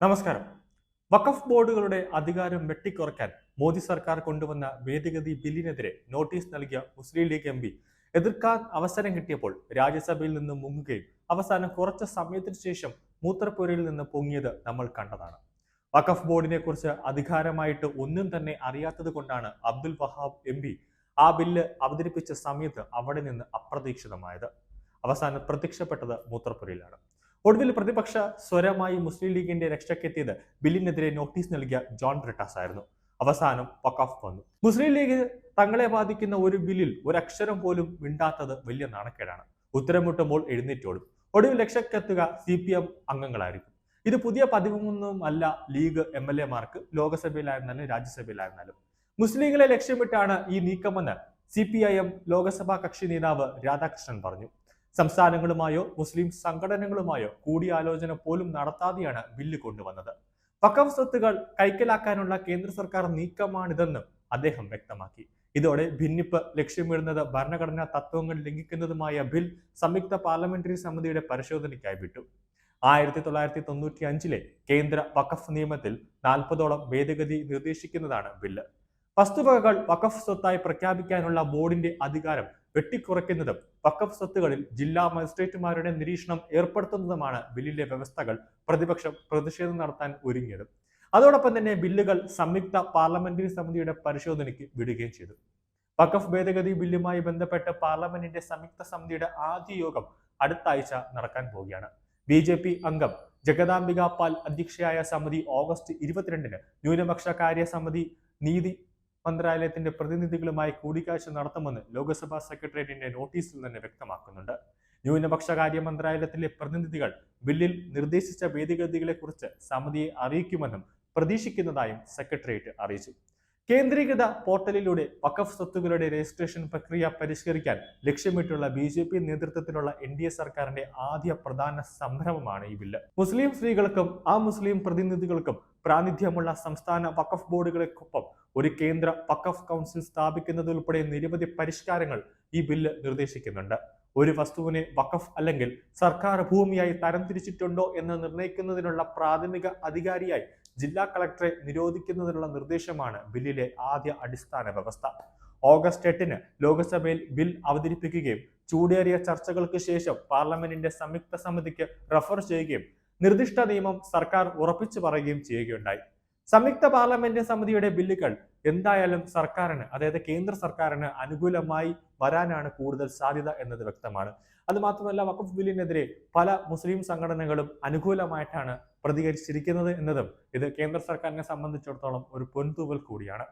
നമസ്കാരം. വഖഫ് ബോർഡുകളുടെ അധികാരം വെട്ടിക്കുറയ്ക്കാൻ മോദി സർക്കാർ കൊണ്ടുവന്ന ഭേദഗതി ബില്ലിനെതിരെ നോട്ടീസ് നൽകിയ മുസ്ലിം ലീഗ് എം പി എതിർക്കാൻ അവസരം കിട്ടിയപ്പോൾ രാജ്യസഭയിൽ നിന്ന് മുങ്ങുകയും അവസാനം കുറച്ച് സമയത്തിന് ശേഷം മൂത്രപ്പുരയിൽ നിന്ന് പൊങ്ങിയത് നമ്മൾ കണ്ടതാണ്. വഖഫ് ബോർഡിനെ കുറിച്ച് അധികാരമായിട്ട് ഒന്നും തന്നെ അറിയാത്തത് കൊണ്ടാണ് അബ്ദുൽ വഹാബ് എം പി ആ ബില്ല് അവതരിപ്പിച്ച സമയത്ത് അവിടെ നിന്ന് അപ്രതീക്ഷിതമായത്. അവസാനം പ്രത്യക്ഷപ്പെട്ടത് മൂത്രപ്പുരയിലാണ്. ഒടുവിൽ പ്രതിപക്ഷ സ്വരമായി മുസ്ലിം ലീഗിന്റെ രക്ഷക്കെത്തിയത് ബില്ലിനെതിരെ നോട്ടീസ് നൽകിയ ജോൺ ബ്രിട്ടാസ് ആയിരുന്നു അവസാനം വക്കാഫ് വന്നു. മുസ്ലിം ലീഗ് തങ്ങളെ ബാധിക്കുന്ന ഒരു ബില്ലിൽ ഒരു അക്ഷരം പോലും മിണ്ടാത്തത് വലിയ നാണക്കേടാണ്. ഉത്തരമുട്ടുമ്പോൾ എഴുന്നേറ്റോടും ഒടുവിൽ രക്ഷക്കെത്തുക സി പി എം അംഗങ്ങളായിരിക്കും. ഇത് പുതിയ പതിവൊന്നും അല്ല ലീഗ് എം എൽ എമാർക്ക് ലോകസഭയിലായിരുന്നാലും രാജ്യസഭയിലായിരുന്നാലും. മുസ്ലിങ്ങളെ ലക്ഷ്യമിട്ടാണ് ഈ നീക്കമെന്ന് C P I M Lok Sabha കക്ഷി നേതാവ് രാധാകൃഷ്ണൻ പറഞ്ഞു. സംസ്ഥാനങ്ങളുമായോ മുസ്ലിം സംഘടനകളുമായോ കൂടിയാലോചന പോലും നടത്താതെയാണ് ബില്ല് കൊണ്ടുവന്നത്. വക്കം സ്വത്തുകൾ കൈക്കലാക്കാനുള്ള കേന്ദ്ര സർക്കാർ നീക്കമാണിതെന്നും അദ്ദേഹം വ്യക്തമാക്കി. ഇതോടെ ഭിന്നിപ്പ് ലക്ഷ്യമിടുന്നത് ഭരണഘടനാ തത്വങ്ങൾ ലംഘിക്കുന്നതുമായ ബിൽ സംയുക്ത പാർലമെന്ററി സമിതിയുടെ പരിശോധനയ്ക്കായി വിട്ടു. ആയിരത്തി തൊള്ളായിരത്തി തൊണ്ണൂറ്റി അഞ്ചിലെ കേന്ദ്ര വഖഫ് നിയമത്തിൽ നാൽപ്പതോളം ഭേദഗതി നിർദ്ദേശിക്കുന്നതാണ് ബില്ല്. വസ്തുവകകൾ വഖഫ് സ്വത്തായി പ്രഖ്യാപിക്കാനുള്ള ബോർഡിന്റെ അധികാരം വെട്ടിക്കുറയ്ക്കുന്നതും വക്കഫ് സ്വത്തുകളിൽ ജില്ലാ മജിസ്ട്രേറ്റുമാരുടെ നിരീക്ഷണം ഏർപ്പെടുത്തുന്നതുമാണ് ബില്ലിലെ വ്യവസ്ഥകൾ പ്രതിപക്ഷം പ്രതിഷേധം നടത്താൻ ഒരുങ്ങിയത്. അതോടൊപ്പം തന്നെ ബില്ലുകൾ സംയുക്ത പാർലമെന്ററി സമിതിയുടെ പരിശോധനയ്ക്ക് വിടുകയും ചെയ്തു. വഖഫ് ഭേദഗതി ബില്ലുമായി ബന്ധപ്പെട്ട് പാർലമെന്റിന്റെ സംയുക്ത സമിതിയുടെ ആദ്യ യോഗം അടുത്ത ആഴ്ച നടക്കാൻ പോവുകയാണ്. ബി ജെ പി അംഗം ജഗദാംബിക പാൽ അധ്യക്ഷയായ സമിതി ഓഗസ്റ്റ് ഇരുപത്തിരണ്ടിന് ന്യൂനപക്ഷ കാര്യ സമിതി നീതി മന്ത്രാലയത്തിന്റെ പ്രതിനിധികളുമായി കൂടിക്കാഴ്ച നടത്തുമെന്ന് ലോക്സഭാ സെക്രട്ടേറിയറ്റിന്റെ നോട്ടീസിൽ തന്നെ വ്യക്തമാക്കുന്നുണ്ട്. ന്യൂനപക്ഷ കാര്യ മന്ത്രാലയത്തിലെ പ്രതിനിധികൾ ബില്ലിൽ നിർദ്ദേശിച്ച ഭേദഗതികളെക്കുറിച്ച് സമിതിയെ അറിയിക്കുമെന്നും പ്രതീക്ഷിക്കുന്നതായും സെക്രട്ടേറിയറ്റ് അറിയിച്ചു. കേന്ദ്രീകൃത പോർട്ടലിലൂടെ വഖഫ് സ്വത്തുക്കളുടെ രജിസ്ട്രേഷൻ പ്രക്രിയ പരിഷ്കരിക്കാൻ ലക്ഷ്യമിട്ടുള്ള ബി ജെ പി നേതൃത്വത്തിലുള്ള എൻ ഡി എ സർക്കാരിന്റെ ആദ്യ പ്രധാന സംരംഭമാണ് ഈ ബില്ല്. മുസ്ലിം സ്ത്രീകൾക്കും ആ മുസ്ലിം പ്രതിനിധികൾക്കും പ്രാതിനിധ്യമുള്ള സംസ്ഥാന വഖഫ് ബോർഡുകൾക്കൊപ്പം ഒരു കേന്ദ്ര വഖഫ് കൗൺസിൽ സ്ഥാപിക്കുന്നതുൾപ്പെടെ നിരവധി പരിഷ്കാരങ്ങൾ ഈ ബില്ല് നിർദ്ദേശിക്കുന്നുണ്ട്. ഒരു വസ്തുവിനെ വഖഫ് അല്ലെങ്കിൽ സർക്കാർ ഭൂമിയായി തരംതിരിച്ചിട്ടുണ്ടോ എന്ന് നിർണയിക്കുന്നതിനുള്ള പ്രാഥമിക അധികാരിയായി ജില്ലാ കളക്ടറെ നിരോധിക്കുന്നതിനുള്ള നിർദ്ദേശമാണ് ബില്ലിലെ ആദ്യ അടിസ്ഥാന വ്യവസ്ഥ. ഓഗസ്റ്റ് എട്ടിന് ലോക്സഭയിൽ ബിൽ അവതരിപ്പിക്കുകയും ചൂടേറിയ ചർച്ചകൾക്ക് ശേഷം പാർലമെന്റിന്റെ സംയുക്ത സമിതിക്ക് റഫർ ചെയ്യുകയും നിർദ്ദിഷ്ട നിയമം സർക്കാർ ഉറപ്പിച്ചു പറയുകയും ചെയ്യുകയുണ്ടായി. സംയുക്ത പാർലമെന്റ് സമിതിയുടെ ബില്ലുകൾ എന്തായാലും സർക്കാരിന് അതായത് കേന്ദ്ര സർക്കാരിന് അനുകൂലമായി വരാനാണ് കൂടുതൽ സാധ്യത എന്നത് വ്യക്തമാണ്. അത് മാത്രമല്ല വഖഫ് ബില്ലിനെതിരെ പല മുസ്ലിം സംഘടനകളും അനുകൂലമായിട്ടാണ് പ്രതികരിച്ചിരിക്കുന്നത് എന്നതും ഇത് കേന്ദ്ര സർക്കാരിനെ സംബന്ധിച്ചിടത്തോളം ഒരു പൊൻതൂവൽ കൂടിയാണ്.